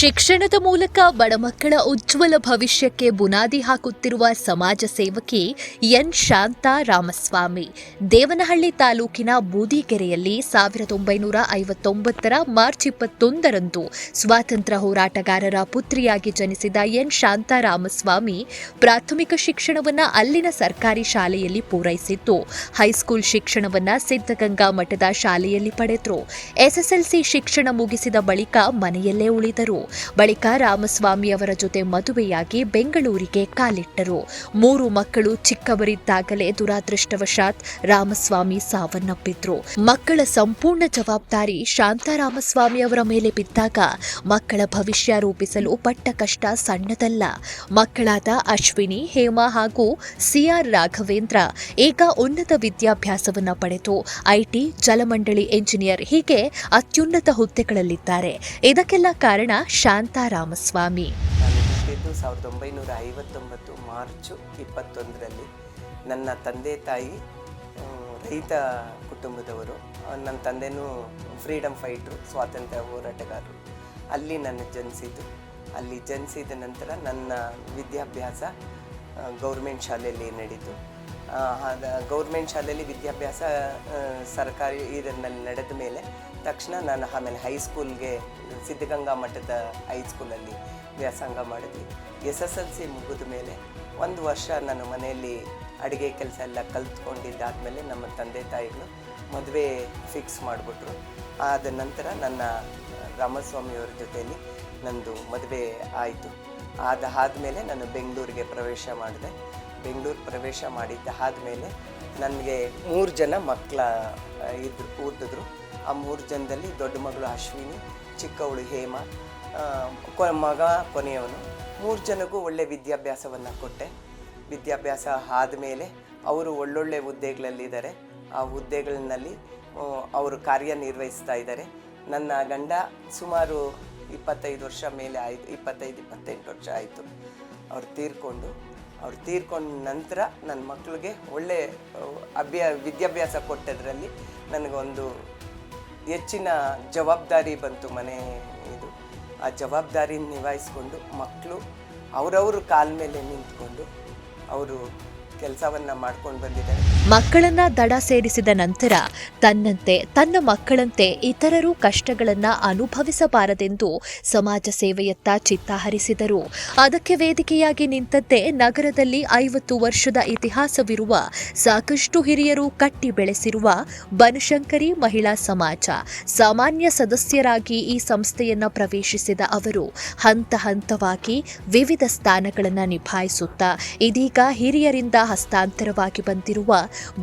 ಶಿಕ್ಷಣದ ಮೂಲಕ ಬಡ ಮಕ್ಕಳ ಉಜ್ವಲ ಭವಿಷ್ಯಕ್ಕೆ ಬುನಾದಿ ಹಾಕುತ್ತಿರುವ ಸಮಾಜ ಸೇವಕಿ ಎನ್ ಶಾಂತಾ ರಾಮಸ್ವಾಮಿ. ದೇವನಹಳ್ಳಿ ತಾಲೂಕಿನ ಬೂದಿಗೆರೆಯಲ್ಲಿ ಸಾವಿರದ ಒಂಬೈನೂರ ಐವತ್ತೊಂಬತ್ತರ ಮಾರ್ಚ್ ಇಪ್ಪತ್ತೊಂದರಂದು ಸ್ವಾತಂತ್ರ್ಯ ಹೋರಾಟಗಾರರ ಪುತ್ರಿಯಾಗಿ ಜನಿಸಿದ ಎನ್ ಶಾಂತಾ ರಾಮಸ್ವಾಮಿ ಪ್ರಾಥಮಿಕ ಶಿಕ್ಷಣವನ್ನು ಅಲ್ಲಿನ ಸರ್ಕಾರಿ ಶಾಲೆಯಲ್ಲಿ ಪೂರೈಸಿದ್ದು, ಹೈಸ್ಕೂಲ್ ಶಿಕ್ಷಣವನ್ನು ಸಿದ್ಧಗಂಗಾ ಮಠದ ಶಾಲೆಯಲ್ಲಿ ಪಡೆದರು. ಎಸ್ಎಸ್ಎಲ್ಸಿ ಶಿಕ್ಷಣ ಮುಗಿಸಿದ ಬಳಿಕ ಮನೆಯಲ್ಲೇ ಉಳಿದರು. ಬಳಿಕ ರಾಮಸ್ವಾಮಿ ಅವರ ಜೊತೆ ಮದುವೆಯಾಗಿ ಬೆಂಗಳೂರಿಗೆ ಕಾಲಿಟ್ಟರು. ಮೂರು ಮಕ್ಕಳು ಚಿಕ್ಕವರಿದ್ದಾಗಲೇ ದುರಾದೃಷ್ಟವಶಾತ್ ರಾಮಸ್ವಾಮಿ ಸಾವನ್ನಪ್ಪಿದ್ರು. ಮಕ್ಕಳ ಸಂಪೂರ್ಣ ಜವಾಬ್ದಾರಿ ಶಾಂತಾರಾಮಸ್ವಾಮಿ ಅವರ ಮೇಲೆ ಬಿದ್ದಾಗ ಮಕ್ಕಳ ಭವಿಷ್ಯ ರೂಪಿಸಲು ಪಟ್ಟ ಕಷ್ಟ ಸಣ್ಣದಲ್ಲ. ಮಕ್ಕಳಾದ ಅಶ್ವಿನಿ, ಹೇಮಾ ಹಾಗೂ ಸಿಆರ್ ರಾಘವೇಂದ್ರ ಈಗ ಉನ್ನತ ವಿದ್ಯಾಭ್ಯಾಸವನ್ನ ಪಡೆದು ಐಟಿ ಜಲಮಂಡಳಿ ಎಂಜಿನಿಯರ್ ಹೀಗೆ ಅತ್ಯುನ್ನತ ಹುದ್ದೆಗಳಲ್ಲಿದ್ದಾರೆ. ಇದಕ್ಕೆಲ್ಲ ಕಾರಣ ಶಾಂತಾ ರಾಮಸ್ವಾಮಿ ನಾನು ಹುಟ್ಟಿದ್ದು ಸಾವಿರದ ಒಂಬೈನೂರ ಐವತ್ತೊಂಬತ್ತು ಮಾರ್ಚು ಇಪ್ಪತ್ತೊಂದರಲ್ಲಿ ನನ್ನ ತಂದೆ ತಾಯಿ ರೈತ ಕುಟುಂಬದವರು ನನ್ನ ತಂದೆನೂ ಫ್ರೀಡಮ್ ಫೈಟ್ರು, ಸ್ವಾತಂತ್ರ್ಯ ಹೋರಾಟಗಾರರು. ಅಲ್ಲಿ ನನ್ನ ಜನಿಸಿದ್ದು. ಅಲ್ಲಿ ಜನಿಸಿದ ನಂತರ ನನ್ನ ವಿದ್ಯಾಭ್ಯಾಸ ಗೌರ್ಮೆಂಟ್ ಶಾಲೆಯಲ್ಲಿ ನಡೀತು ಗೌರ್ಮೆಂಟ್ ಶಾಲೆಯಲ್ಲಿ ವಿದ್ಯಾಭ್ಯಾಸ ಸರ್ಕಾರಿ ಇದರಲ್ಲಿ ನಡೆದ ಮೇಲೆ ತಕ್ಷಣ ನಾನು ಆಮೇಲೆ ಹೈಸ್ಕೂಲ್ಗೆ ಸಿದ್ಧಗಂಗಾ ಮಠದ ಹೈಸ್ಕೂಲಲ್ಲಿ ವ್ಯಾಸಂಗ ಮಾಡಿದ್ವಿ. ಎಸ್ ಎಸ್ ಎಲ್ ಸಿ ಮುಗಿದ ಮೇಲೆ ಒಂದು ವರ್ಷ ನಾನು ಮನೆಯಲ್ಲಿ ಅಡುಗೆ ಕೆಲಸ ಎಲ್ಲ ಕಲ್ತ್ಕೊಂಡಿದ್ದಾದಮೇಲೆ ನಮ್ಮ ತಂದೆ ತಾಯಿಗಳು ಮದುವೆ ಫಿಕ್ಸ್ ಮಾಡಿಬಿಟ್ರು. ಆದ ನಂತರ ನನ್ನ ರಾಮಸ್ವಾಮಿಯವ್ರ ಜೊತೆಯಲ್ಲಿ ನಂದು ಮದುವೆ ಆಯಿತು. ಅದಾದ ಆದಮೇಲೆ ನಾನು ಬೆಂಗಳೂರಿಗೆ ಪ್ರವೇಶ ಮಾಡಿದೆ. ಬೆಂಗಳೂರು ಪ್ರವೇಶ ಮಾಡಿದ್ದ ಆದಮೇಲೆ ನನಗೆ ಮೂರು ಜನ ಮಕ್ಕಳ ಇದ್ರು ಹುಟ್ಟಿದ್ರು ಆ ಮೂರು ಜನದಲ್ಲಿ ದೊಡ್ಡ ಮಗಳು ಅಶ್ವಿನಿ ಚಿಕ್ಕವಳು ಹೇಮ ಕೊ, ಮಗ ಕೊನೆಯವನು. ಮೂರು ಜನಕ್ಕೂ ಒಳ್ಳೆ ವಿದ್ಯಾಭ್ಯಾಸವನ್ನು ಕೊಟ್ಟೆ. ವಿದ್ಯಾಭ್ಯಾಸ ಆದಮೇಲೆ ಅವರು ಒಳ್ಳೊಳ್ಳೆ ಹುದ್ದೆಗಳಲ್ಲಿದ್ದಾರೆ. ಆ ಹುದ್ದೆಗಳಲ್ಲಿ ಅವರು ಕಾರ್ಯನಿರ್ವಹಿಸ್ತಾ ಇದ್ದಾರೆ. ನನ್ನ ಗಂಡ ಸುಮಾರು ಇಪ್ಪತ್ತೈದು ವರ್ಷ ಮೇಲೆ ಆಯಿತು, ಇಪ್ಪತ್ತೈದು, ಇಪ್ಪತ್ತೆಂಟು ವರ್ಷ ಆಯಿತು. ಅವ್ರು ತೀರ್ಕೊಂಡು ಅವ್ರು ತೀರ್ಕೊಂಡ ನಂತರ ನನ್ನ ಮಕ್ಕಳಿಗೆ ಒಳ್ಳೆ ಅಭ್ಯಾ, ವಿದ್ಯಾಭ್ಯಾಸ ಕೊಟ್ಟದ್ರಲ್ಲಿ ನನಗೊಂದು ಹೆಚ್ಚಿನ ಜವಾಬ್ದಾರಿ ಬಂತು ಮನೆ ಇದು. ಆ ಜವಾಬ್ದಾರಿ ನಿಭಾಯಿಸ್ಕೊಂಡು ಮಕ್ಕಳು ಅವರವ್ರ ಕಾಲ ಮೇಲೆ ನಿಂತ್ಕೊಂಡು ಅವರು ಕೆಲಸವನ್ನು ಮಾಡ್ಕೊಂಡು ಬಂದಿದ್ದಾರೆ. ಮಕ್ಕಳನ್ನ ದಡ ಸೇರಿಸಿದ ನಂತರ ತನ್ನಂತೆ, ತನ್ನ ಮಕ್ಕಳಂತೆ ಇತರರು ಕಷ್ಟಗಳನ್ನ ಅನುಭವಿಸಬಾರದೆಂದು ಸಮಾಜ ಸೇವೆಯತ್ತ ಚಿತ್ತ ಹರಿಸಿದರು. ಅದಕ್ಕೆ ವೇದಿಕೆಯಾಗಿ ನಿಂತದ್ದೇ ನಗರದಲ್ಲಿ ಐವತ್ತು ವರ್ಷದ ಇತಿಹಾಸವಿರುವ ಸಾಕಷ್ಟು ಹಿರಿಯರು ಕಟ್ಟಿ ಬೆಳೆಸಿರುವ ಬನಶಂಕರಿ ಮಹಿಳಾ ಸಮಾಜ. ಸಾಮಾನ್ಯ ಸದಸ್ಯರಾಗಿ ಈ ಸಂಸ್ಥೆಯನ್ನ ಪ್ರವೇಶಿಸಿದ ಅವರು ಹಂತ ಹಂತವಾಗಿ ವಿವಿಧ ಸ್ಥಾನಗಳನ್ನು ನಿಭಾಯಿಸುತ್ತಾ ಇದೀಗ ಹಿರಿಯರಿಂದ ಹಸ್ತಾಂತರವಾಗಿ ಬಂದಿರುವ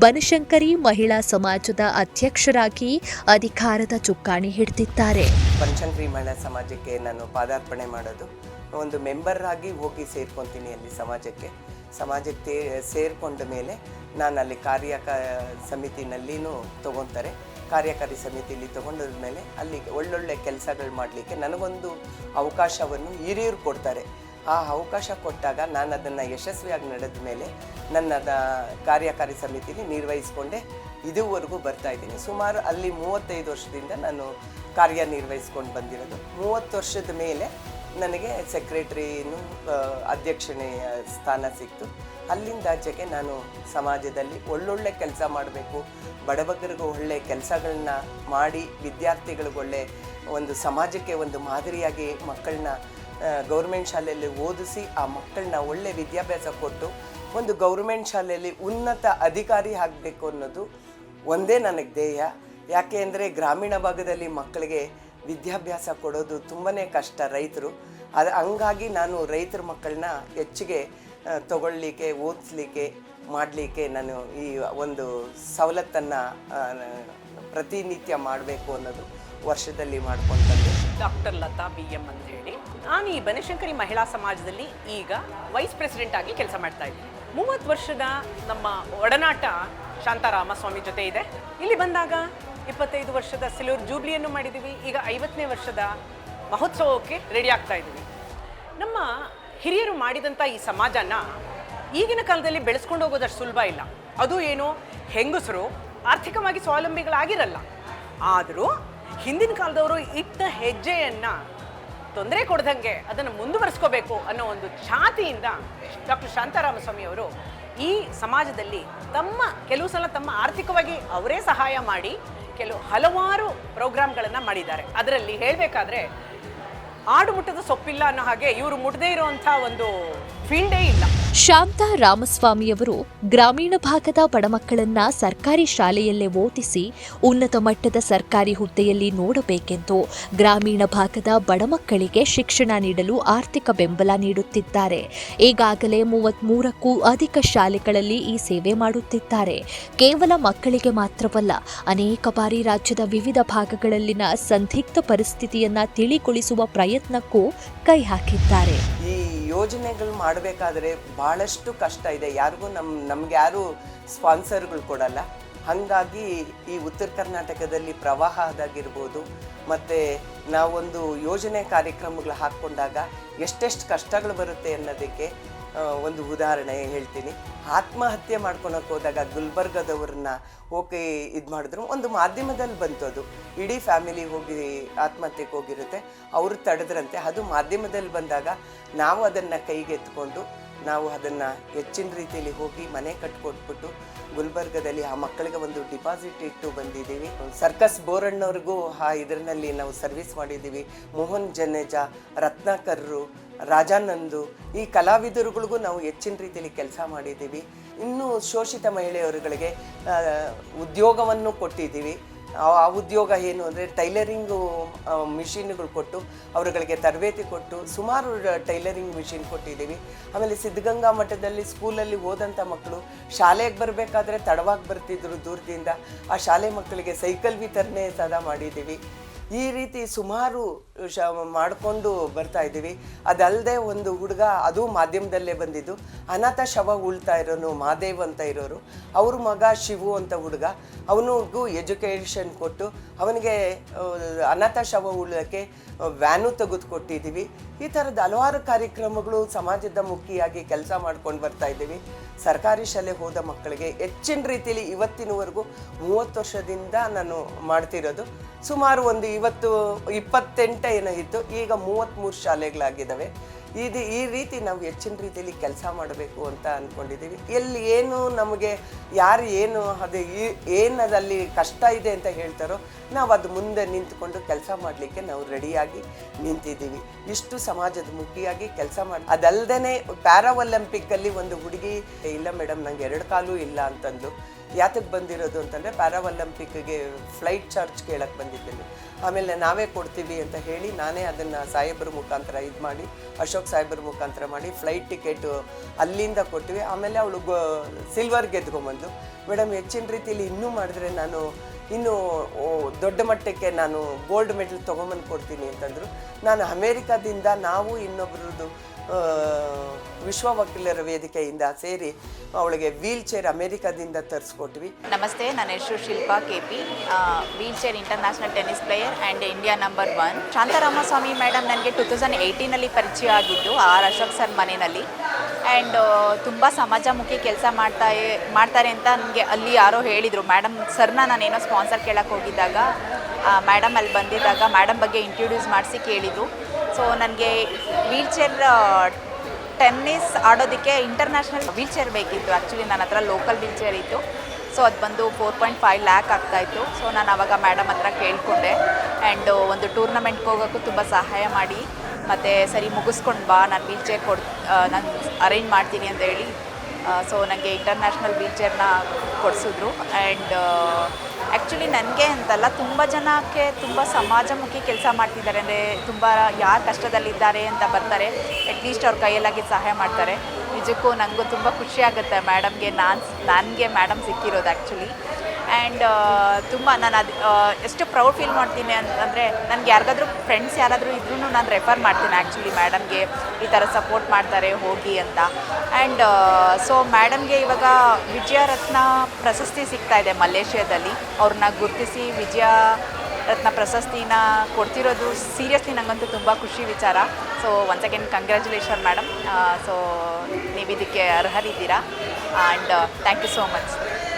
ಬನಶಂಕರಿ ಮಹಿಳಾ ಸಮಾಜದ ಅಧ್ಯಕ್ಷರಾಗಿ ಅಧಿಕಾರದ ಚುಕ್ಕಾಣಿ ಹಿಡಿದಿದ್ದಾರೆ. ಬನಶಂಕರಿ ಮಹಿಳಾ ಸಮಾಜಕ್ಕೆ ನಾನು ಪಾದಾರ್ಪಣೆ ಮಾಡೋದು. ಒಂದು ಮೆಂಬರ್ ಆಗಿ ಹೋಗಿ ಸೇರ್ಕೊತೀನಿ ಅಲ್ಲಿ ಸಮಾಜಕ್ಕೆ. ಸಮಾಜಕ್ಕೆ ಸೇರಿಕೊಂಡ ಮೇಲೆ ನಾನು ಅಲ್ಲಿ ಕಾರ್ಯಕ ಸಮಿತಿನಲ್ಲಿನೂ ತಗೊತಾರೆ. ಕಾರ್ಯಕಾರಿ ಸಮಿತಿಯಲ್ಲಿ ತಗೊಂಡದ ಮೇಲೆ ಅಲ್ಲಿ ಒಳ್ಳೊಳ್ಳೆ ಕೆಲಸಗಳು ಮಾಡಲಿಕ್ಕೆ ನನಗೊಂದು ಅವಕಾಶವನ್ನು ಹಿರಿಯರು ಕೊಡ್ತಾರೆ. ಆ ಅವಕಾಶ ಕೊಟ್ಟಾಗ ನಾನು ಅದನ್ನು ಯಶಸ್ವಿಯಾಗಿ ನಡೆದ ಮೇಲೆ ನನ್ನ ದ- ಕಾರ್ಯಕಾರಿ ಸಮಿತಿಲಿ ನಿರ್ವಹಿಸಿಕೊಂಡೆ. ಇದುವರೆಗೂ ಬರ್ತಾ ಇದ್ದೀನಿ. ಸುಮಾರು ಅಲ್ಲಿ ಮೂವತ್ತೈದು ವರ್ಷದಿಂದ ನಾನು ಕಾರ್ಯನಿರ್ವಹಿಸ್ಕೊಂಡು ಬಂದಿರೋದು. ಮೂವತ್ತು ವರ್ಷದ ಮೇಲೆ ನನಗೆ ಸೆಕ್ರೆಟ್ರಿನೂ ಅಧ್ಯಕ್ಷಣೆಯ ಸ್ಥಾನ ಸಿಕ್ತು. ಅಲ್ಲಿಂದ ಆಚೆಗೆ ನಾನು ಸಮಾಜದಲ್ಲಿ ಒಳ್ಳೊಳ್ಳೆ ಕೆಲಸ ಮಾಡಬೇಕು ಬಡವಗರಿಗೂ ಒಳ್ಳೆ ಕೆಲಸಗಳನ್ನ ಮಾಡಿ ವಿದ್ಯಾರ್ಥಿಗಳಿಗೊಳ್ಳೆ ಒಂದು ಸಮಾಜಕ್ಕೆ ಒಂದು ಮಾದರಿಯಾಗಿ ಮಕ್ಕಳನ್ನ ಗೌರ್ಮೆಂಟ್ ಶಾಲೆಯಲ್ಲಿ ಓದಿಸಿ ಆ ಮಕ್ಕಳನ್ನ ಒಳ್ಳೆ ವಿದ್ಯಾಭ್ಯಾಸ ಕೊಟ್ಟು ಒಂದು ಗೌರ್ಮೆಂಟ್ ಶಾಲೆಯಲ್ಲಿ ಉನ್ನತ ಅಧಿಕಾರಿ ಆಗಬೇಕು ಅನ್ನೋದು ಒಂದೇ ನನಗೆ ಧ್ಯೇಯ. ಯಾಕೆ ಅಂದರೆ ಗ್ರಾಮೀಣ ಭಾಗದಲ್ಲಿ ಮಕ್ಕಳಿಗೆ ವಿದ್ಯಾಭ್ಯಾಸ ಕೊಡೋದು ತುಂಬಾ ಕಷ್ಟ ರೈತರು. ಅದು ಹಂಗಾಗಿ ನಾನು ರೈತರ ಮಕ್ಕಳನ್ನ ಹೆಚ್ಚಿಗೆ ತಗೊಳ್ಳಿಕ್ಕೆ, ಓದಿಸ್ಲಿಕ್ಕೆ, ಮಾಡಲಿಕ್ಕೆ ನಾನು ಈ ಒಂದು ಸವಲತ್ತನ್ನು ಪ್ರತಿನಿತ್ಯ ಮಾಡಬೇಕು ಅನ್ನೋದು ವರ್ಷದಲ್ಲಿ ಮಾಡ್ಕೊಂಡು ಡಾಕ್ಟರ್ ಲತಾ ಬಿ ಎಂ ಅಂತ ಹೇಳಿ. ನಾನು ಈ ಬನಶಂಕರಿ ಮಹಿಳಾ ಸಮಾಜದಲ್ಲಿ ಈಗ ವೈಸ್ ಪ್ರೆಸಿಡೆಂಟ್ ಆಗಿ ಕೆಲಸ ಮಾಡ್ತಾ ಇದ್ದೀನಿ ಮೂವತ್ತು ವರ್ಷದ ನಮ್ಮ ಒಡನಾಟ ಶಾಂತಾರಾಮಸ್ವಾಮಿ ಜೊತೆ ಇದೆ. ಇಲ್ಲಿ ಬಂದಾಗ ಇಪ್ಪತ್ತೈದು ವರ್ಷದ ಸಿಲೂರ್ ಜೂಬ್ಲಿಯನ್ನು ಮಾಡಿದ್ದೀವಿ ಈಗ ಐವತ್ತನೇ ವರ್ಷದ ಮಹೋತ್ಸವಕ್ಕೆ ರೆಡಿ ಆಗ್ತಾ ಇದ್ದೀವಿ. ನಮ್ಮ ಹಿರಿಯರು ಮಾಡಿದಂಥ ಈ ಸಮಾಜನ ಈಗಿನ ಕಾಲದಲ್ಲಿ ಬೆಳೆಸ್ಕೊಂಡು ಹೋಗೋದಷ್ಟು ಸುಲಭ ಇಲ್ಲ. ಅದು ಏನು? ಹೆಂಗಸರು ಆರ್ಥಿಕವಾಗಿ ಸ್ವಾವಲಂಬಿಗಳಾಗಿರಲ್ಲ. ಆದರೂ ಹಿಂದಿನ ಕಾಲದವರು ಇಟ್ಟ ಹೆಜ್ಜೆಯನ್ನು ತೊಂದರೆ ಕೊಡ್ದಂಗೆ ಅದನ್ನು ಮುಂದುವರಿಸ್ಕೋಬೇಕು ಅನ್ನೋ ಒಂದು ಛಾತಿಯಿಂದ ಡಾಕ್ಟರ್ ಶಾಂತಾರಾಮಸ್ವಾಮಿ ಅವರು ಈ ಸಮಾಜದಲ್ಲಿ ತಮ್ಮ, ಕೆಲವು ಸಲ ತಮ್ಮ ಆರ್ಥಿಕವಾಗಿ ಅವರೇ ಸಹಾಯ ಮಾಡಿ ಕೆಲವು ಹಲವಾರು ಪ್ರೋಗ್ರಾಮ್ಗಳನ್ನು ಮಾಡಿದ್ದಾರೆ. ಅದರಲ್ಲಿ ಹೇಳಬೇಕಾದ್ರೆ ಆಡು ಮುಟ್ಟದ ಸೊಪ್ಪಿಲ್ಲ ಅನ್ನೋ ಹಾಗೆ ಇವರು ಮುಟ್ಟದೇ ಇರುವಂಥ ಒಂದು ಫೀಲ್ಡೇ ಇಲ್ಲ. ಶಾಂತಾ ರಾಮಸ್ವಾಮಿಯವರು ಗ್ರಾಮೀಣ ಭಾಗದ ಬಡಮಕ್ಕಳನ್ನ ಸರ್ಕಾರಿ ಶಾಲೆಯಲ್ಲೇ ಓದಿಸಿ ಉನ್ನತ ಮಟ್ಟದ ಸರ್ಕಾರಿ ಹುದ್ದೆಯಲ್ಲಿ ನೋಡಬೇಕೆಂದು ಗ್ರಾಮೀಣ ಭಾಗದ ಬಡಮಕ್ಕಳಿಗೆ ಶಿಕ್ಷಣ ನೀಡಲು ಆರ್ಥಿಕ ಬೆಂಬಲ ನೀಡುತ್ತಿದ್ದಾರೆ. ಈಗಾಗಲೇ ಮೂವತ್ಮೂರಕ್ಕೂ ಅಧಿಕ ಶಾಲೆಗಳಲ್ಲಿ ಈ ಸೇವೆ ಮಾಡುತ್ತಿದ್ದಾರೆ. ಕೇವಲ ಮಕ್ಕಳಿಗೆ ಮಾತ್ರವಲ್ಲ, ಅನೇಕ ಬಾರಿ ರಾಜ್ಯದ ವಿವಿಧ ಭಾಗಗಳಲ್ಲಿನ ಸಂದಿಗ್ಧ ಪರಿಸ್ಥಿತಿಯನ್ನ ತಿಳಿಗೊಳಿಸುವ ಪ್ರಯತ್ನಕ್ಕೂ ಕೈ ಹಾಕಿದ್ದಾರೆ. ಯೋಜನೆಗಳು ಮಾಡಬೇಕಾದ್ರೆ ಭಾಳಷ್ಟು ಕಷ್ಟ ಇದೆ. ಯಾರಿಗೂ ನಮ್ಮ ನಮ್ಗೆ ಯಾರು ಸ್ಪಾನ್ಸರ್ಗಳು ಕೊಡಲ್ಲ. ಹಾಗಾಗಿ ಈ ಉತ್ತರ ಕರ್ನಾಟಕದಲ್ಲಿ ಪ್ರವಾಹ ಆದಾಗಿರ್ಬೋದು, ಮತ್ತು ನಾವೊಂದು ಯೋಜನೆ ಕಾರ್ಯಕ್ರಮಗಳು ಹಾಕ್ಕೊಂಡಾಗ ಎಷ್ಟೆಷ್ಟು ಕಷ್ಟಗಳು ಬರುತ್ತೆ ಅನ್ನೋದಕ್ಕೆ ಒಂದು ಉದಾಹರಣೆ ಹೇಳ್ತೀನಿ. ಆತ್ಮಹತ್ಯೆ ಮಾಡ್ಕೊಳಕ್ಕೆ ಹೋದಾಗ ಗುಲ್ಬರ್ಗದವ್ರನ್ನ ಓಕೆ ಇದು ಮಾಡಿದ್ರು. ಒಂದು ಮಾಧ್ಯಮದಲ್ಲಿ ಬಂತು ಅದು ಇಡೀ ಫ್ಯಾಮಿಲಿ ಹೋಗಿ ಆತ್ಮಹತ್ಯೆಗೆ ಹೋಗಿರುತ್ತೆ. ಅವರು ತಡೆದ್ರಂತೆ. ಅದು ಮಾಧ್ಯಮದಲ್ಲಿ ಬಂದಾಗ ನಾವು ಅದನ್ನು ಕೈಗೆತ್ಕೊಂಡು ನಾವು ಅದನ್ನು ಹೆಚ್ಚಿನ ರೀತಿಯಲ್ಲಿ ಹೋಗಿ ಮನೆ ಕಟ್ಕೊಟ್ಬಿಟ್ಟು ಗುಲ್ಬರ್ಗದಲ್ಲಿ ಆ ಮಕ್ಕಳಿಗೆ ಒಂದು ಡಿಪಾಸಿಟ್ ಇಟ್ಟು ಬಂದಿದ್ದೀವಿ. ಸರ್ಕಸ್ ಬೋರಣ್ಣವ್ರಿಗೂ ಆ ಇದರಲ್ಲಿ ನಾವು ಸರ್ವಿಸ್ ಮಾಡಿದ್ದೀವಿ. ಮೋಹನ್ ಜನೇಜಾ, ರತ್ನಾಕರ್ರು ರಾಜಾನಂದು ಈ ಕಲಾವಿದರುಗಳಿಗೂ ನಾವು ಹೆಚ್ಚಿನ ರೀತಿಯಲ್ಲಿ ಕೆಲಸ ಮಾಡಿದ್ದೀವಿ. ಇನ್ನೂ ಶೋಷಿತ ಮಹಿಳೆಯರುಗಳಿಗೆ ಉದ್ಯೋಗವನ್ನು ಕೊಟ್ಟಿದ್ದೀವಿ. ಆ ಆ ಉದ್ಯೋಗ ಏನು ಅಂದರೆ ಟೈಲರಿಂಗು ಮಿಷಿನ್ಗಳು ಕೊಟ್ಟು ಅವರುಗಳಿಗೆ ತರಬೇತಿ ಕೊಟ್ಟು ಸುಮಾರು ಟೈಲರಿಂಗ್ ಮಿಷಿನ್ ಕೊಟ್ಟಿದ್ದೀವಿ. ಆಮೇಲೆ ಸಿದ್ಧಗಂಗಾ ಮಠದಲ್ಲಿ ಸ್ಕೂಲಲ್ಲಿ ಓದಂಥ ಮಕ್ಕಳು ಶಾಲೆಗೆ ಬರಬೇಕಾದ್ರೆ ತಡವಾಗಿ ಬರ್ತಿದ್ರು ದೂರದಿಂದ. ಆ ಶಾಲೆ ಮಕ್ಕಳಿಗೆ ಸೈಕಲ್ ವಿತರಣೆ ಸದಾ ಮಾಡಿದ್ದೀವಿ. ಈ ರೀತಿ ಸುಮಾರು, ಶ, ಮಾಡಿಕೊಂಡು ಬರ್ತಾ ಇದ್ದೀವಿ. ಅದಲ್ಲದೆ ಒಂದು ಹುಡುಗ ಅದು ಮಾಧ್ಯಮದಲ್ಲೇ ಬಂದಿದ್ದು. ಅನಾಥ ಶವ ಉಳ್ತಾ ಇರೋನು ಮಾದೇವ್ ಅಂತ ಇರೋರು. ಅವ್ರ ಮಗ ಶಿವು ಅಂತ ಹುಡುಗ. ಅವನಿಗೂ ಎಜುಕೇಷನ್ ಕೊಟ್ಟು, ಅವನಿಗೆ ಅನಾಥ ಶವ ಉಳೋಕ್ಕೆ ವ್ಯಾನು ತೆಗೆದುಕೊಟ್ಟಿದ್ದೀವಿ. ಈ ಥರದ ಹಲವಾರು ಕಾರ್ಯಕ್ರಮಗಳು ಸಮಾಜದ ಮುಖಿಯಾಗಿ ಕೆಲಸ ಮಾಡ್ಕೊಂಡು ಬರ್ತಾ ಇದ್ದೀವಿ. ಸರ್ಕಾರಿ ಶಾಲೆ ಹೋದ ಮಕ್ಕಳಿಗೆ ಹೆಚ್ಚಿನ ರೀತಿಯಲ್ಲಿ ಇವತ್ತಿನವರೆಗೂ ಮೂವತ್ತು ವರ್ಷದಿಂದ ನಾನು ಮಾಡ್ತಿರೋದು. ಸುಮಾರು ಒಂದು ಇವತ್ತು ಇಪ್ಪತ್ತೆಂಟು ಏನಾಗಿತ್ತು, ಈಗ ಮೂವತ್ತ್ಮೂರು ಶಾಲೆಗಳಾಗಿದ್ದಾವೆ. ಇದು ಈ ರೀತಿ ನಾವು ಹೆಚ್ಚಿನ ರೀತಿಯಲ್ಲಿ ಕೆಲಸ ಮಾಡಬೇಕು ಅಂತ ಅಂದ್ಕೊಂಡಿದ್ದೀವಿ ಎಲ್ಲಿ ಏನು ನಮಗೆ, ಯಾರು ಏನು ಅದು ಏನು ಏನದಲ್ಲಿ ಕಷ್ಟ ಇದೆ ಅಂತ ಹೇಳ್ತಾರೋ, ನಾವು ಅದು ಮುಂದೆ ನಿಂತ್ಕೊಂಡು ಕೆಲಸ ಮಾಡಲಿಕ್ಕೆ ನಾವು ರೆಡಿಯಾಗಿ ನಿಂತಿದ್ದೀವಿ. ಇಷ್ಟು ಸಮಾಜದ ಮುಖಿಯಾಗಿ ಕೆಲಸ ಮಾಡಿ ಅದಲ್ಲದೆ ಪ್ಯಾರಾ ಒಲಿಂಪಿಕ್ಕಲ್ಲಿ ಒಂದು ಹುಡುಗಿ, ಇಲ್ಲ ಮೇಡಮ್, ನಂಗೆ ಎರಡು ಕಾಲು ಇಲ್ಲ ಅಂತಂದು ಯಾತಕ್ಕೆ ಬಂದಿರೋದು ಅಂತಂದರೆ ಪ್ಯಾರಾ ಒಲಿಂಪಿಕ್ಗೆ ಫ್ಲೈಟ್ ಚಾರ್ಜ್ ಕೇಳಕ್ಕೆ ಬಂದಿದ್ದೀನಿ. ಆಮೇಲೆ ನಾವೇ ಕೊಡ್ತೀವಿ ಅಂತ ಹೇಳಿ ನಾನೇ ಅದನ್ನು ಸಾಹೇಬ್ರ ಮುಖಾಂತರ ಇದು ಮಾಡಿ ಅಶೋಕ್ ಸಾಹೇಬ್ರ ಮುಖಾಂತರ ಮಾಡಿ ಫ್ಲೈಟ್ ಟಿಕೆಟು ಅಲ್ಲಿಂದ ಕೊಟ್ಟಿವಿ. ಆಮೇಲೆ ಅವಳು ಗೋ ಸಿಲ್ವರ್ ಗೆದ್ಕೊಂಬಂದು ಮೇಡಮ್ ಹೆಚ್ಚಿನ ರೀತಿಯಲ್ಲಿ ಇನ್ನೂ ಮಾಡಿದ್ರೆ ನಾನು ಇನ್ನು ದೊಡ್ಡ ಮಟ್ಟಕ್ಕೆ ನಾನು ಗೋಲ್ಡ್ ಮೆಡಲ್ ತೊಗೊಂಬಂದು ಕೊಡ್ತೀನಿ ಅಂತಂದರು. ನಾನು ಅಮೇರಿಕಾದಿಂದ ನಾವು ಇನ್ನೊಬ್ಬರದ್ದು ಆ, ವಿಶ್ವ ವಕೀಲರ ವೇದಿಕೆಯಿಂದ ಸೇರಿ ಅವಳಿಗೆ ವೀಲ್ ಚೇರ್ ಅಮೆರಿಕಾದಿಂದ ತರಿಸ್ಕೊಟ್ವಿ. ನಮಸ್ತೆ, ನನ್ನ ಹೆಸರು Shilpa K P. Wheelchair international tennis player and India number one. Shantharamaswamy madam ನನಗೆ ಟು ತೌಸಂಡ್ ಏಯ್ಟೀನಲ್ಲಿ ಪರಿಚಯ ಆಗಿದ್ದು, ಆರ್ ಅಶೋಕ್ ಸರ್ ಮನೆಯಲ್ಲಿ. ಆ್ಯಂಡ್ ತುಂಬ ಸಮಾಜಮುಖಿ ಕೆಲಸ ಮಾಡ್ತಾ ಮಾಡ್ತಾರೆ ಅಂತ ನನಗೆ ಅಲ್ಲಿ ಯಾರೋ ಹೇಳಿದರು. ಮೇಡಮ್ ಸರ್ನ ನಾನೇನೋ ಸ್ಪಾನ್ಸರ್ ಕೇಳಕ್ಕೆ ಹೋಗಿದ್ದಾಗ ಮೇಡಮ್ ಅಲ್ಲಿ ಬಂದಿದ್ದಾಗ ಮೇಡಮ್ ಬಗ್ಗೆ ಇಂಟ್ರೊಡ್ಯೂಸ್ ಮಾಡಿಸಿ ಕೇಳಿದರು. ಸೊ ನನಗೆ ವೀಲ್ಚೇರ್ ಟೆನ್ನಿಸ್ ಆಡೋದಕ್ಕೆ ಇಂಟರ್ನ್ಯಾಷನಲ್ ವೀಲ್ಚೇರ್ ಬೇಕಿತ್ತು. ಆ್ಯಕ್ಚುಲಿ ನನ್ನ ಹತ್ರ ಲೋಕಲ್ ವೀಲ್ಚೇರ್ ಇತ್ತು. ಸೊ ಅದು ಬಂದು ಫೋರ್ ಪಾಯಿಂಟ್ ಫೈವ್ ಲ್ಯಾಕ್ ಆಗ್ತಾಯಿತ್ತು ಸೊ ನಾನು ಆವಾಗ ಮೇಡಮ್ ಹತ್ರ ಕೇಳಿಕೊಂಡೆ. ಆ್ಯಂಡ್ ಒಂದು ಟೂರ್ನಮೆಂಟ್ಗೆ ಹೋಗೋಕ್ಕೂ ತುಂಬ ಸಹಾಯ ಮಾಡಿ. ಮತ್ತು ಸರಿ, ಮುಗಿಸ್ಕೊಂಡು ಬಾ, ನಾನು ವೀಲ್ಚೇರ್ ಕೊಡ್ ನಾನು ಅರೇಂಜ್ ಮಾಡ್ತೀನಿ ಅಂತ ಹೇಳಿ ಸೊ ನನಗೆ ಇಂಟರ್ನ್ಯಾಷನಲ್ ವೀಲ್ಚೇರ್ನ ಕೊಡಿಸಿದ್ರು. ಆ್ಯಂಡ್ ಆ್ಯಕ್ಚುಲಿ ನನಗೆ ಅಂತಲ್ಲ ತುಂಬ ಜನಕ್ಕೆ ತುಂಬ ಸಮಾಜಮುಖಿ ಕೆಲಸ ಮಾಡ್ತಿದ್ದಾರೆ. ಅಂದರೆ ತುಂಬ ಯಾರು ಕಷ್ಟದಲ್ಲಿದ್ದಾರೆ ಅಂತ ಬರ್ತಾರೆ. ಅಟ್ಲೀಸ್ಟ್ ಅವ್ರ ಕೈಯಲ್ಲಾಗಿ ಸಹಾಯ ಮಾಡ್ತಾರೆ. ನಿಜಕ್ಕೂ ನನಗೂ ತುಂಬ ಖುಷಿ ಆಗುತ್ತೆ ಮೇಡಮ್ಗೆ ನಾನು ನನಗೆ ಮೇಡಮ್ ಸಿಕ್ಕಿರೋದು ಆ್ಯಕ್ಚುಲಿ ಆ್ಯಂಡ್ ತುಂಬ ನಾನು ಅದು ಎಷ್ಟು ಪ್ರೌಡ್ ಫೀಲ್ ಮಾಡ್ತೀನಿ ಅಂತಂದರೆ ನನಗೆ ಯಾರಿಗಾದ್ರೂ ಫ್ರೆಂಡ್ಸ್ ಯಾರಾದರೂ ಇದ್ರೂ ನಾನು ರೆಫರ್ ಮಾಡ್ತೀನಿ ಆ್ಯಕ್ಚುಲಿ ಮೇಡಮ್ಗೆ ಈ ಥರ ಸಪೋರ್ಟ್ ಮಾಡ್ತಾರೆ ಹೋಗಿ ಅಂತ. ಆ್ಯಂಡ್ ಸೊ ಮೇಡಮ್ಗೆ ಇವಾಗ ವಿಜಯರತ್ನ ಪ್ರಶಸ್ತಿ ಸಿಗ್ತಾ ಇದೆ ಮಲೇಷ್ಯಾದಲ್ಲಿ. ಅವ್ರನ್ನ ಗುರುತಿಸಿ ವಿಜಯ ರತ್ನ ಪ್ರಶಸ್ತಿನ ಕೊಡ್ತಿರೋದು ಸೀರಿಯಸ್ಲಿ ನನಗಂತೂ ತುಂಬ ಖುಷಿ ವಿಚಾರ. So once again congratulation madam so ನೀವು ಇದಕ್ಕೆ ಅರ್ಹರಿದ್ದೀರಾ? And thank you so much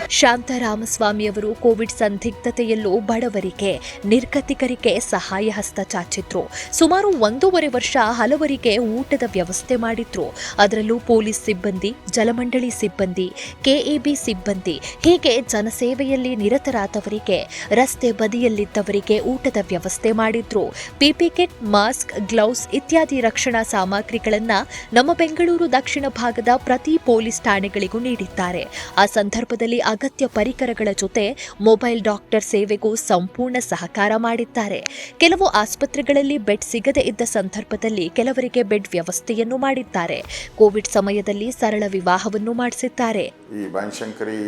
ಶಾಂತರಾಮಸ್ವಾಮಿಯವರು Covid ಸಂದಿಗ್ಧತೆಯಲ್ಲೂ ಬಡವರಿಗೆ, ನಿರ್ಗತಿಕರಿಗೆ ಸಹಾಯ ಹಸ್ತ ಚಾಚಿದ್ರು. ಸುಮಾರು ಒಂದೂವರೆ ವರ್ಷ ಹಲವರಿಗೆ ಊಟದ ವ್ಯವಸ್ಥೆ ಮಾಡಿದ್ರು. ಅದರಲ್ಲೂ ಪೊಲೀಸ್ ಸಿಬ್ಬಂದಿ, ಜಲಮಂಡಳಿ ಸಿಬ್ಬಂದಿ ಕೆಇಬಿ ಸಿಬ್ಬಂದಿ, ಹೀಗೆ ಜನಸೇವೆಯಲ್ಲಿ ನಿರತರಾದವರಿಗೆ, ರಸ್ತೆ ಬದಿಯಲ್ಲಿದ್ದವರಿಗೆ ಊಟದ ವ್ಯವಸ್ಥೆ ಮಾಡಿದ್ರು. ಪಿಪಿ ಕಿಟ್, ಮಾಸ್ಕ್, ಗ್ಲೌಸ್ ಇತ್ಯಾದಿ ರಕ್ಷಣಾ ಸಾಮಗ್ರಿಗಳನ್ನ ನಮ್ಮ ಬೆಂಗಳೂರು ದಕ್ಷಿಣ ಭಾಗದ ಪ್ರತಿ ಪೊಲೀಸ್ ಠಾಣೆಗಳಿಗೂ ನೀಡಿದ್ದಾರೆ. ಆ ಸಂದರ್ಭದಲ್ಲಿ ಅಗತ್ಯ ಪರಿಕರಗಳ ಜೊತೆ ಮೊಬೈಲ್ ಡಾಕ್ಟರ್ ಸೇವೆಗೂ ಸಂಪೂರ್ಣ ಸಹಕಾರ ಮಾಡಿದ್ದಾರೆ. ಕೆಲವು ಆಸ್ಪತ್ರೆಗಳಲ್ಲಿ ಬೆಡ್ ಸಿಗದೇ ಇದ್ದ ಸಂದರ್ಭದಲ್ಲಿ ಕೆಲವರಿಗೆ ಬೆಡ್ ವ್ಯವಸ್ಥೆಯನ್ನು ಮಾಡಿದ್ದಾರೆ. ಕೋವಿಡ್ ಸಮಯದಲ್ಲಿ ಸರಳ ವಿವಾಹವನ್ನು ಮಾಡಿಸಿದ್ದಾರೆ. ಈ ಬನಶಂಕರಿ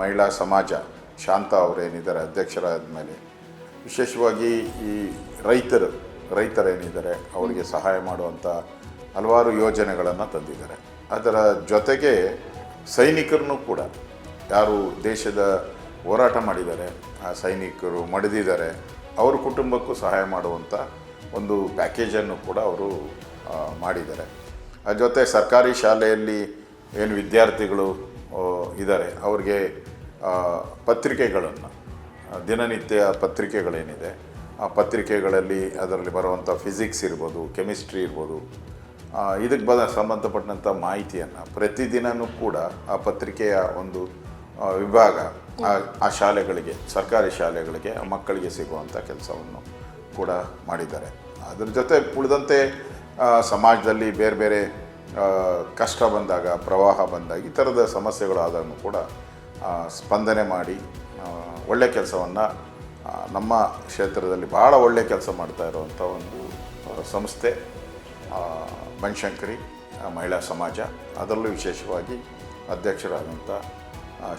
ಮಹಿಳಾ ಸಮಾಜ, ಶಾಂತ ಅವರೇನಿದ್ದಾರೆ ಅಧ್ಯಕ್ಷರಾದ ಮೇಲೆ ವಿಶೇಷವಾಗಿ ಈ ರೈತರು, ರೈತರೇನಿದ್ದಾರೆ, ಅವರಿಗೆ ಸಹಾಯ ಮಾಡುವಂಥ ಹಲವಾರು ಯೋಜನೆಗಳನ್ನು ತಂದಿದ್ದಾರೆ. ಅದರ ಜೊತೆಗೆ ಸೈನಿಕರನ್ನು ಕೂಡ ಯಾರು ದೇಶದ ಹೋರಾಟ ಮಾಡಿದ್ದಾರೆ ಆ ಸೈನಿಕರು ಮಡಿದಿದ್ದಾರೆ ಅವ್ರ ಕುಟುಂಬಕ್ಕೂ ಸಹಾಯ ಮಾಡುವಂಥ ಒಂದು ಪ್ಯಾಕೇಜನ್ನು ಕೂಡ ಅವರು ಮಾಡಿದ್ದಾರೆ. ಅದ್ರ ಜೊತೆ ಸರ್ಕಾರಿ ಶಾಲೆಯಲ್ಲಿ ಏನು ವಿದ್ಯಾರ್ಥಿಗಳು ಇದ್ದಾರೆ ಅವ್ರಿಗೆ ಪತ್ರಿಕೆಗಳನ್ನು ಆ, ದಿನನಿತ್ಯ ಪತ್ರಿಕೆಗಳೇನಿದೆ ಆ ಪತ್ರಿಕೆಗಳಲ್ಲಿ ಅದರಲ್ಲಿ ಬರುವಂಥ ಫಿಸಿಕ್ಸ್ ಇರ್ಬೋದು ಕೆಮಿಸ್ಟ್ರಿ ಇರ್ಬೋದು ಇದಕ್ಕೆ ಬದ ಸಂಬಂಧಪಟ್ಟಂಥ ಮಾಹಿತಿಯನ್ನು ಪ್ರತಿದಿನವೂ ಕೂಡ ಆ ಪತ್ರಿಕೆಯ ಒಂದು ಆ, ವಿಭಾಗ, ಆ ಶಾಲೆಗಳಿಗೆ, ಸರ್ಕಾರಿ ಶಾಲೆಗಳಿಗೆ ಮಕ್ಕಳಿಗೆ ಸಿಗುವಂಥ ಕೆಲಸವನ್ನು ಕೂಡ ಮಾಡಿದ್ದಾರೆ. ಅದರ ಜೊತೆ ಉಳಿದಂತೆ ಸಮಾಜದಲ್ಲಿ ಬೇರೆ ಬೇರೆ ಕಷ್ಟ ಬಂದಾಗ, ಪ್ರವಾಹ ಬಂದಾಗ, ಈ ಥರದ ಸಮಸ್ಯೆಗಳಾದಾಗೂ ಕೂಡ ಸ್ಪಂದನೆ ಮಾಡಿ ಒಳ್ಳೆ ಕೆಲಸವನ್ನು ನಮ್ಮ ಕ್ಷೇತ್ರದಲ್ಲಿ ಭಾಳ ಒಳ್ಳೆ ಕೆಲಸ ಮಾಡ್ತಾ ಇರುವಂಥ ಒಂದು ಸಂಸ್ಥೆ ಬನಶಂಕರಿ ಮಹಿಳಾ ಸಮಾಜ. ಅದರಲ್ಲೂ ವಿಶೇಷವಾಗಿ ಅಧ್ಯಕ್ಷರಾದಂಥ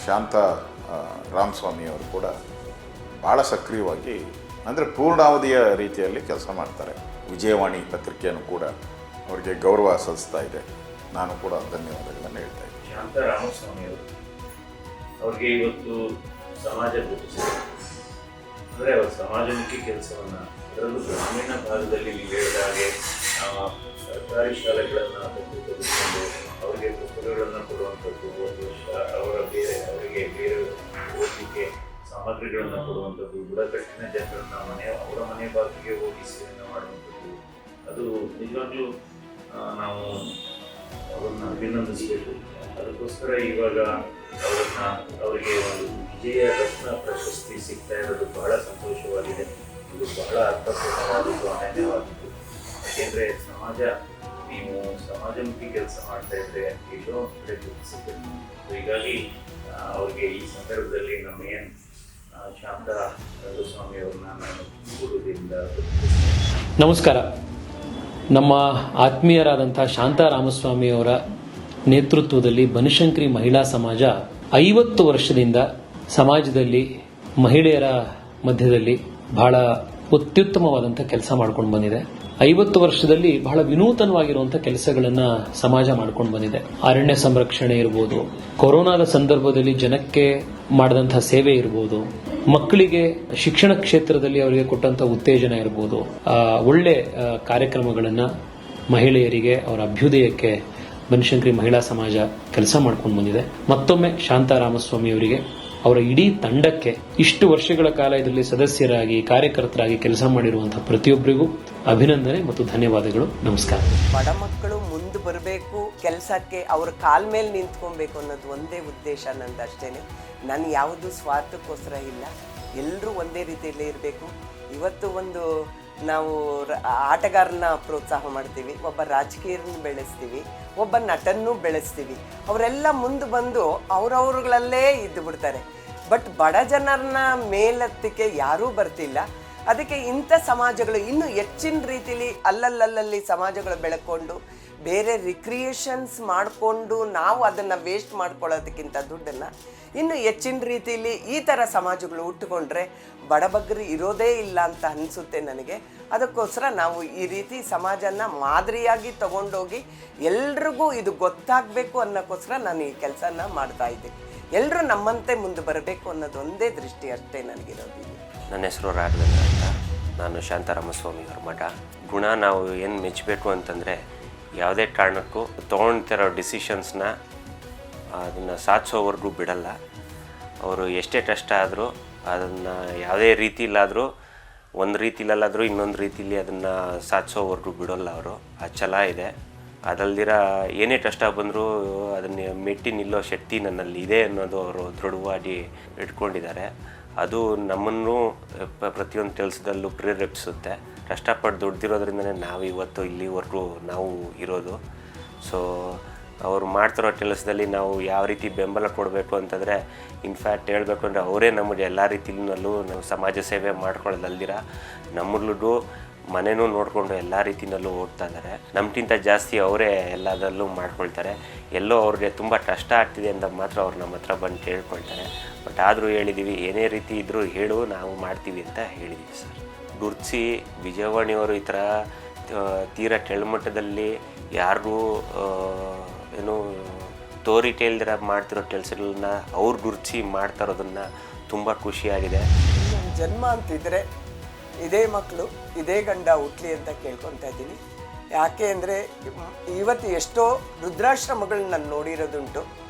ಶಾಂತ ರಾಮಸ್ವಾಮಿ ರಾಮಸ್ವಾಮಿಯವರು ಕೂಡ ಭಾಳ ಸಕ್ರಿಯವಾಗಿ, ಅಂದರೆ ಪೂರ್ಣಾವಧಿಯ ರೀತಿಯಲ್ಲಿ ಕೆಲಸ ಮಾಡ್ತಾರೆ. ವಿಜಯವಾಣಿ ಪತ್ರಿಕೆಯನ್ನು ಕೂಡ ಅವರಿಗೆ ಗೌರವ ಸಲ್ಲಿಸ್ತಾ ಇದೆ. ನಾನು ಕೂಡ ಧನ್ಯವಾದಗಳನ್ನು ಹೇಳ್ತಾ ಇದ್ದೀನಿ. ಶಾಂತ ರಾಮಸ್ವಾಮಿ ಅವರು ಅವ್ರಿಗೆ ಇವತ್ತು ಸಮಾಜ ಅಂದರೆ ಅವರ ಸಮಾಜಮುಖಿ ಕೆಲಸವನ್ನು ಅದರಲ್ಲೂ ಗ್ರಾಮೀಣ ಭಾಗದಲ್ಲಿ ನೀವು ಹೇಳಿದ ಹಾಗೆ ಸರ್ಕಾರಿ ಶಾಲೆಗಳನ್ನು ಅವರಿಗೆ ಪುಸ್ತಕಗಳನ್ನು ಕೊಡುವಂಥದ್ದು ಒಂದು ಅವರ ಅವರಿಗೆ ಬೇರೆ ಓದಲಿಕ್ಕೆ ಸಾಮಗ್ರಿಗಳನ್ನು ಕೊಡುವಂಥದ್ದು, ಬುಡಕಟ್ಟಿನ ಜನರನ್ನ ಮನೆ, ಅವರ ಮನೆ ಬಾಗಿಲಿಗೆ ಹೋಗಿ ಸೇವೆಯನ್ನು ಮಾಡುವಂಥದ್ದು, ಅದು ನಿಜವಾಗ್ಲೂ ನಾವು ಅವರನ್ನ ಅಭಿನಂದಿಸಬೇಕು. ಅದಕ್ಕೋಸ್ಕರ ಇವಾಗ ಅವರನ್ನ, ಅವರಿಗೆ ಒಂದು ವಿಜಯ ರತ್ನ ಪ್ರಶಸ್ತಿ ಸಿಗ್ತಾ ಇರೋದು ಬಹಳ ಸಂತೋಷವಾಗಿದೆ. ಇದು ಬಹಳ ಅರ್ಥಪೂರ್ಣವಾದದ್ದು ಅನನ್ಯವಾದದ್ದು ಯಾಕೆಂದ್ರೆ ಸಮಾಜ, ನೀವು ಸಮಾಜಮುಖಿ ಕೆಲಸ ಮಾಡ್ತಾ ಇದ್ರೆ, ಎಲ್ಲೋ ಕಡೆ ಗುರುತಿಸುತ್ತೆ. ಹೀಗಾಗಿ ಅವ್ರಿಗೆ ಈ ಸಂದರ್ಭದಲ್ಲಿ ನಮ್ಮ ಏನು ನಮಸ್ಕಾರ. ನಮ್ಮ ಆತ್ಮೀಯರಾದಂಥ ಶಾಂತಾ ರಾಮಸ್ವಾಮಿಯವರ ನೇತೃತ್ವದಲ್ಲಿ ಬನಶಂಕರಿ ಮಹಿಳಾ ಸಮಾಜ ಐವತ್ತು ವರ್ಷದಿಂದ ಸಮಾಜದಲ್ಲಿ ಮಹಿಳೆಯರ ಮಧ್ಯದಲ್ಲಿ ಬಹಳ ಅತ್ಯುತ್ತಮವಾದಂಥ ಕೆಲಸ ಮಾಡ್ಕೊಂಡು ಬಂದಿದೆ. ಐವತ್ತು ವರ್ಷದಲ್ಲಿ ಬಹಳ ವಿನೂತನವಾಗಿರುವಂತಹ ಕೆಲಸಗಳನ್ನ ಸಮಾಜ ಮಾಡ್ಕೊಂಡು ಬಂದಿದೆ. ಅರಣ್ಯ ಸಂರಕ್ಷಣೆ ಇರ್ಬೋದು ಕೊರೋನಾದ ಸಂದರ್ಭದಲ್ಲಿ ಜನಕ್ಕೆ ಮಾಡಿದಂತಹ ಸೇವೆ ಇರ್ಬೋದು ಮಕ್ಕಳಿಗೆ ಶಿಕ್ಷಣ ಕ್ಷೇತ್ರದಲ್ಲಿ ಅವರಿಗೆ ಕೊಟ್ಟಂತಹ ಉತ್ತೇಜನ ಇರ್ಬೋದು ಆ, ಒಳ್ಳೆ ಕಾರ್ಯಕ್ರಮಗಳನ್ನ ಮಹಿಳೆಯರಿಗೆ ಅವರ ಅಭ್ಯುದಯಕ್ಕೆ ಬನಶಂಕರಿ ಮಹಿಳಾ ಸಮಾಜ ಕೆಲಸ ಮಾಡ್ಕೊಂಡು ಬಂದಿದೆ. ಮತ್ತೊಮ್ಮೆ ಶಾಂತಾರಾಮಸ್ವಾಮಿ ಅವರಿಗೆ ಅವರ ಇಡೀ ತಂಡಕ್ಕೆ ಇಷ್ಟು ವರ್ಷಗಳ ಕಾಲ ಇದರಲ್ಲಿ ಸದಸ್ಯರಾಗಿ, ಕಾರ್ಯಕರ್ತರಾಗಿ ಕೆಲಸ ಮಾಡಿರುವಂತಹ ಪ್ರತಿಯೊಬ್ಬರಿಗೂ ಅಭಿನಂದನೆ ಮತ್ತು ಧನ್ಯವಾದಗಳು. ನಮಸ್ಕಾರ. ಬಡ ಮಕ್ಕಳು ಮುಂದೆ ಬರಬೇಕು, ಕೆಲಸಕ್ಕೆ ಅವ್ರ ಕಾಲ್ ಮೇಲೆ ನಿಂತ್ಕೊಬೇಕು ಅನ್ನೋದು ಒಂದೇ ಉದ್ದೇಶ ನಂದು ಅಷ್ಟೇನೆ ನಾನು ಯಾವುದು ಸ್ವಾರ್ಥಕ್ಕೋಸ್ಕರ ಇಲ್ಲ. ಎಲ್ಲರೂ ಒಂದೇ ರೀತಿಯಲ್ಲಿ ಇರಬೇಕು. ಇವತ್ತು ಒಂದು ನಾವು ಆಟಗಾರನ ಪ್ರೋತ್ಸಾಹ ಮಾಡ್ತೀವಿ, ಒಬ್ಬ ರಾಜಕೀಯರನ್ನು ಬೆಳೆಸ್ತೀವಿ, ಒಬ್ಬ ನಟನ್ನು ಬೆಳೆಸ್ತೀವಿ. ಅವರೆಲ್ಲ ಮುಂದೆ ಬಂದು ಅವ್ರವ್ರುಗಳಲ್ಲೇ ಇದ್ದು ಬಿಡ್ತಾರೆ ಬಟ್ ಬಡ ಜನರನ್ನ ಮೇಲತ್ತಿಕೆ ಯಾರೂ ಬರ್ತಿಲ್ಲ. ಅದಕ್ಕೆ ಇಂಥ ಸಮಾಜಗಳು ಇನ್ನೂ ಹೆಚ್ಚಿನ ರೀತಿಲಿ ಅಲ್ಲಲ್ಲಲ್ಲಿ ಸಮಾಜಗಳು ಬೆಳಕೊಂಡು ಬೇರೆ ರಿಕ್ರಿಯೇಷನ್ಸ್ ಮಾಡಿಕೊಂಡು ನಾವು ಅದನ್ನು ವೇಸ್ಟ್ ಮಾಡ್ಕೊಳ್ಳೋದಕ್ಕಿಂತ ದುಡ್ಡನ್ನು ಇನ್ನು ಹೆಚ್ಚಿನ ರೀತಿಲಿ ಈ ಥರ ಸಮಾಜಗಳು ಹುಟ್ಟುಕೊಂಡ್ರೆ ಬಡಬಗ್ಗರು ಇರೋದೇ ಇಲ್ಲ ಅಂತ ಅನಿಸುತ್ತೆ ನನಗೆ. ಅದಕ್ಕೋಸ್ಕರ ನಾವು ಈ ರೀತಿ ಸಮಾಜನ ಮಾದರಿಯಾಗಿ ತಗೊಂಡೋಗಿ ಎಲ್ರಿಗೂ ಇದು ಗೊತ್ತಾಗಬೇಕು ಅನ್ನೋಕ್ಕೋಸ್ಕರ ನಾನು ಈ ಕೆಲಸನ ಮಾಡ್ತಾ ಇದ್ದೀನಿ. ಎಲ್ಲರೂ ನಮ್ಮಂತೆ ಮುಂದೆ ಬರಬೇಕು ಅನ್ನೋದು ಒಂದೇ ದೃಷ್ಟಿ ಅಷ್ಟೇ ನನಗಿರೋದು. ನನ್ನ ಹೆಸರು ರಾಘವೇಂದ್ರ ಅಂತ. ನಾನು ಶಾಂತಾರಾಮಸ್ವಾಮಿ ಅವ್ರ ಮಠ. ಗುಣ ನಾವು ಏನು ಮೆಚ್ಚಬೇಕು ಅಂತಂದರೆ ಯಾವುದೇ ಕಾರಣಕ್ಕೂ ತೊಗೊಳ್ತಿರೋ ಡಿಸಿಷನ್ಸ್ನ ಅದನ್ನು ಸಾಧಿಸೋವರೆಗೂ ಬಿಡಲ್ಲ. ಅವರು ಎಷ್ಟೇ ಕಷ್ಟ ಆದರೂ ಅದನ್ನು ಯಾವುದೇ ರೀತಿಲಾದರೂ ಒಂದು ರೀತಿಲಲ್ಲಾದರೂ ಇನ್ನೊಂದು ರೀತಿಲಿ ಅದನ್ನು ಸಾಧಿಸೋವರೆಗೂ ಬಿಡೋಲ್ಲ ಅವರು. ಆ ಛಲ ಇದೆ. ಅದಲ್ದಿರ ಏನೇ ಕಷ್ಟ ಬಂದರೂ ಅದನ್ನ ಮೆಟ್ಟಿ ನಿಲ್ಲೋ ಶಕ್ತಿ ನನ್ನಲ್ಲಿ ಇದೆ ಅನ್ನೋದು ಅವರು ದೃಢವಾಗಿ ಇಟ್ಕೊಂಡಿದ್ದಾರೆ. ಅದು ನಮ್ಮನ್ನು ಪ್ರತಿಯೊಂದು ಕೆಲಸದಲ್ಲೂ ಪ್ರೇರೇಪಿಸುತ್ತೆ. ಕಷ್ಟಪಟ್ಟು ದುಡ್ದಿರೋದ್ರಿಂದನೇ ನಾವು ಇವತ್ತು ಇಲ್ಲಿವರೆಗೂ ನಾವು ಇರೋದು. ಸೊ ಅವ್ರು ಮಾಡ್ತಿರೋ ಕೆಲಸದಲ್ಲಿ ನಾವು ಯಾವ ರೀತಿ ಬೆಂಬಲ ಕೊಡಬೇಕು ಅಂತಂದರೆ ಇನ್ಫ್ಯಾಕ್ಟ್ ಹೇಳಬೇಕು ಅಂದರೆ, ಅವರೇ ನಮಗೆ ಎಲ್ಲ ರೀತಿಯಲ್ಲೂ ನಾವು ಸಮಾಜ ಸೇವೆ ಮಾಡ್ಕೊಳ್ಳೋದಲ್ದಿರ. ನಮ್ಮಲ್ಲೂ ಮನೆನೂ ನೋಡಿಕೊಂಡು ಎಲ್ಲ ರೀತಿಯಲ್ಲೂ ಓಡ್ತಾ ಇದ್ದಾರೆ ನಮ್ಗಿಂತ ಜಾಸ್ತಿ ಅವರೇ ಎಲ್ಲದರಲ್ಲೂ ಮಾಡ್ಕೊಳ್ತಾರೆ. ಎಲ್ಲೋ ಅವ್ರಿಗೆ ತುಂಬ ಕಷ್ಟ ಆಗ್ತಿದೆ ಅಂತ ಮಾತ್ರ ಅವ್ರು ನಮ್ಮ ಹತ್ರ ಬಂದು ಕೇಳ್ಕೊಳ್ತಾರೆ. ಬಟ್ ಆದರೂ ಹೇಳಿದ್ದೀವಿ ಏನೇ ರೀತಿ ಇದ್ದರೂ ಹೇಳು, ನಾವು ಮಾಡ್ತೀವಿ ಅಂತ ಹೇಳಿದ್ದೀವಿ ಸರ್. ಗುರ್ಸಿ ವಿಜಯವಾಣಿಯವರು ಈ ಥರ ತೀರ ಕೆಳಮಟ್ಟದಲ್ಲಿ ಯಾರಿಗೂ ಏನು ತೋರಿ ಕೇಳ್ದಿರ ಮಾಡ್ತಿರೋ ಕೆಲಸಗಳನ್ನ ಅವ್ರು ಗುರ್ಚಿ ಮಾಡ್ತಾ ಇರೋದನ್ನು ತುಂಬ ಖುಷಿಯಾಗಿದೆ. ಜನ್ಮ ಅಂತಿದ್ರೆ ಇದೇ ಮಕ್ಕಳು, ಇದೇ ಗಂಡ ಹುಟ್ಲಿ ಅಂತ ಕೇಳ್ಕೊತಾ ಇದ್ದೀನಿ. ಯಾಕೆ ಅಂದರೆ, ಇವತ್ತು ಎಷ್ಟೋ ರುದ್ರಾಶ್ರಮಗಳನ್ನ ನಾನು ನೋಡಿರೋದುಂಟು.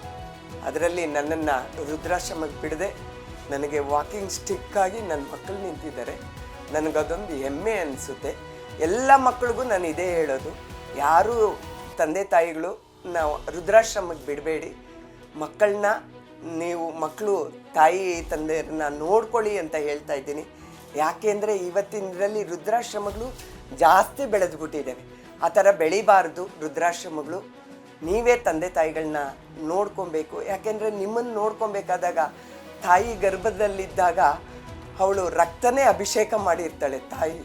ಅದರಲ್ಲಿ ನನ್ನನ್ನು ರುದ್ರಾಶ್ರಮಕ್ಕೆ ಬಿಡದೆ ನನಗೆ ವಾಕಿಂಗ್ ಸ್ಟಿಕ್ಕಾಗಿ ನನ್ನ ಮಕ್ಕಳು ನಿಂತಿದ್ದಾರೆ. ನನಗದೊಂದು ಹೆಮ್ಮೆ ಅನಿಸುತ್ತೆ. ಎಲ್ಲ ಮಕ್ಕಳಿಗೂ ನಾನು ಇದೇ ಹೇಳೋದು. ಯಾರೂ ತಂದೆ ತಾಯಿಗಳು ನಾವು ರುದ್ರಾಶ್ರಮಕ್ಕೆ ಬಿಡಬೇಡಿ. ಮಕ್ಕಳನ್ನ ನೀವು ಮಕ್ಕಳು, ತಾಯಿ, ತಂದೆಯರನ್ನ ನೋಡ್ಕೊಳ್ಳಿ ಅಂತ ಹೇಳ್ತಾ ಇದ್ದೀನಿ. ಯಾಕೆಂದರೆ ಇವತ್ತಿನದಲ್ಲಿ ರುದ್ರಾಶ್ರಮಗಳು ಜಾಸ್ತಿ ಬೆಳೆದ್ಬಿಟ್ಟಿದ್ದಾವೆ. ಆ ಥರ ಬೆಳಿಬಾರ್ದು ರುದ್ರಾಶ್ರಮಗಳು. ನೀವೇ ತಂದೆ ತಾಯಿಗಳನ್ನ ನೋಡ್ಕೊಬೇಕು. ಯಾಕೆಂದರೆ ನಿಮ್ಮನ್ನು ನೋಡ್ಕೊಬೇಕಾದಾಗ, ತಾಯಿ ಗರ್ಭದಲ್ಲಿದ್ದಾಗ ಅವಳು ರಕ್ತನೇ ಅಭಿಷೇಕ ಮಾಡಿರ್ತಾಳೆ ತಾಯಿ.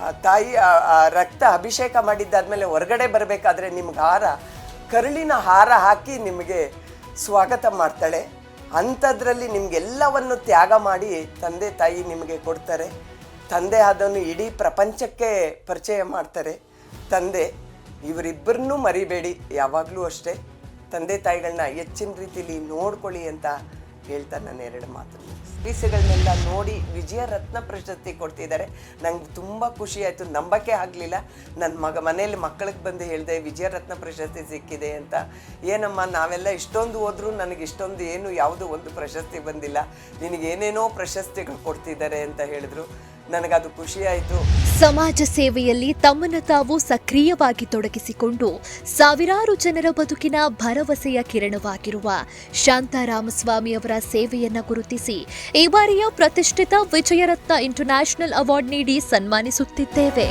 ಆ ತಾಯಿ ಆ ರಕ್ತ ಅಭಿಷೇಕ ಮಾಡಿದ್ದಾದ್ಮೇಲೆ ಹೊರಗಡೆ ಬರಬೇಕಾದ್ರೆ ನಿಮ್ಗೆ ಹಾರ, ಕರುಳಿನ ಹಾರ ಹಾಕಿ ನಿಮಗೆ ಸ್ವಾಗತ ಮಾಡ್ತಾಳೆ. ಅಂಥದ್ರಲ್ಲಿ ನಿಮಗೆಲ್ಲವನ್ನು ತ್ಯಾಗ ಮಾಡಿ ತಂದೆ ತಾಯಿ ನಿಮಗೆ ಕೊಡ್ತಾರೆ. ತಂದೆ ಅದನ್ನು ಇಡೀ ಪ್ರಪಂಚಕ್ಕೆ ಪರಿಚಯ ಮಾಡ್ತಾರೆ. ತಂದೆ, ಇವರಿಬ್ಬರನ್ನೂ ಮರಿಬೇಡಿ, ಯಾವಾಗಲೂ ಅಷ್ಟೇ. ತಂದೆ ತಾಯಿಗಳನ್ನ ಹೆಚ್ಚಿನ ರೀತಿಯಲ್ಲಿ ನೋಡ್ಕೊಳ್ಳಿ ಅಂತ ಹೇಳ್ತಾ ನಾನು ಎರಡು ಮಾತು ಪೀಸ್ಗಳನ್ನೆಲ್ಲ ನೋಡಿ ವಿಜಯ ರತ್ನ ಪ್ರಶಸ್ತಿ ಕೊಡ್ತಿದ್ದಾರೆ. ನಂಗೆ ತುಂಬ ಖುಷಿ ಆಯಿತು. ನಂಬಕ್ಕೆ ಆಗಲಿಲ್ಲ. ನನ್ನ ಮಗ ಮನೆಯಲ್ಲಿ ಮಕ್ಕಳಿಗೆ ಬಂದು ಹೇಳಿದೆ ವಿಜಯ ರತ್ನ ಪ್ರಶಸ್ತಿ ಸಿಕ್ಕಿದೆ ಅಂತ. ಏನಮ್ಮ, ನಾವೆಲ್ಲ ಇಷ್ಟೊಂದು ಹೋದರೂ ನನಗೆ ಇಷ್ಟೊಂದು ಏನು ಯಾವುದೋ ಒಂದು ಪ್ರಶಸ್ತಿ ಬಂದಿಲ್ಲ. ನಿನಗೇನೇನೋ ಪ್ರಶಸ್ತಿಗಳು ಕೊಡ್ತಿದ್ದಾರೆ ಅಂತ ಹೇಳಿದ್ರು. ನನಗದು ಖುಷಿಯಾಯಿತು ಸಮಾಜ ಸೇವೆಯಲ್ಲಿ ತಮ್ಮನ್ನು ತಾವು ಸಕ್ರಿಯವಾಗಿ ತೊಡಗಿಸಿಕೊಂಡು ಸಾವಿರಾರು ಜನರ ಬದುಕಿನ ಭರವಸೆಯ ಕಿರಣವಾಗಿರುವ ಶಾಂತಾರಾಮಸ್ವಾಮಿಯವರ ಸೇವೆಯನ್ನ ಗುರುತಿಸಿ ಈ ಬಾರಿಯ ಪ್ರತಿಷ್ಠಿತ ವಿಜಯರತ್ನ ಇಂಟರ್ನ್ಯಾಷನಲ್ ಅವಾರ್ಡ್ ನೀಡಿ ಸನ್ಮಾನಿಸುತ್ತಿದ್ದೇವೆ.